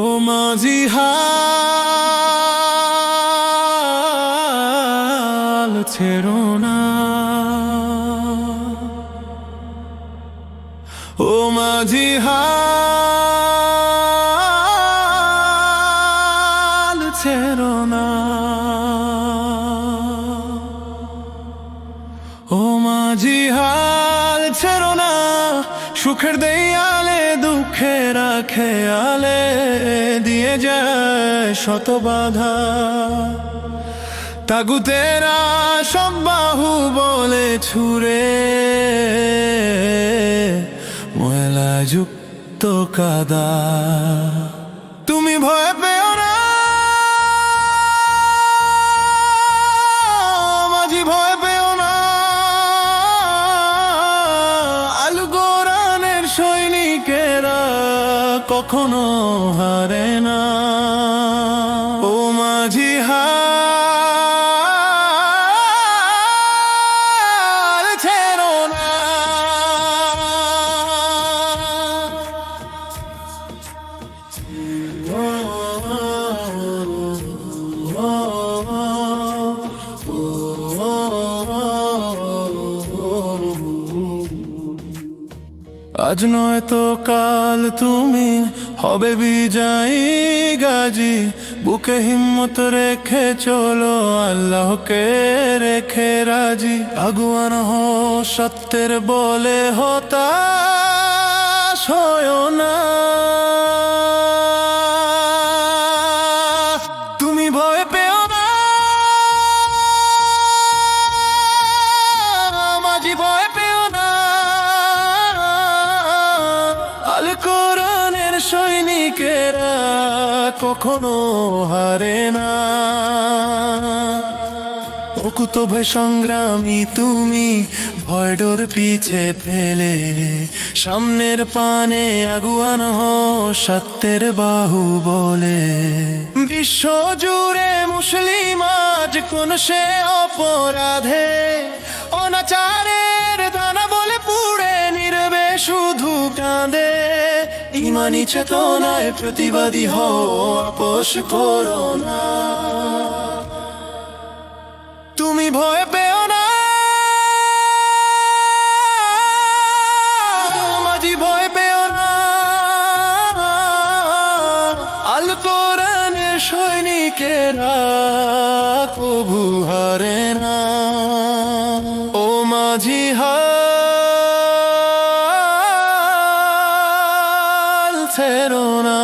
ও মাঝি হাল ছেড়ো না। ও মাঝি হাল সুখের দেয়ালে দুঃখের খেয়ালে দিয়ে যায় শত বাধা। তাগুতেরা সব বাহু বলে ছুরে ময়লা যুক্ত কাদা। তুমি ভয় পেও না কখনো হারে না। আজ নয় তো কাল তুমি হবে বিজয়ী গাজী। বুকে হিম্মত রেখে চলো, আল্লাহকে রেখে রাজি। ভগবান হো সত্যের বলে হতাশ হয় না। সৈনিকেরা কখনো হারে না। কুতুবে সংগ্রামী তুমি ভয় ডোর পিছে ফেলে। সামনের পানে আগুয়ান হো, সত্যের বাহু বলে। বিশ্ব জুড়ে মুসলিম আজ কোন সে অপরাধে। অনাচারের দানা ইমানি চেতনায় প্রতিবাদী আপোষ করো না। তুমি ভয় পেও না। ভয় সৈনিকেরা কবু ছেড়ো না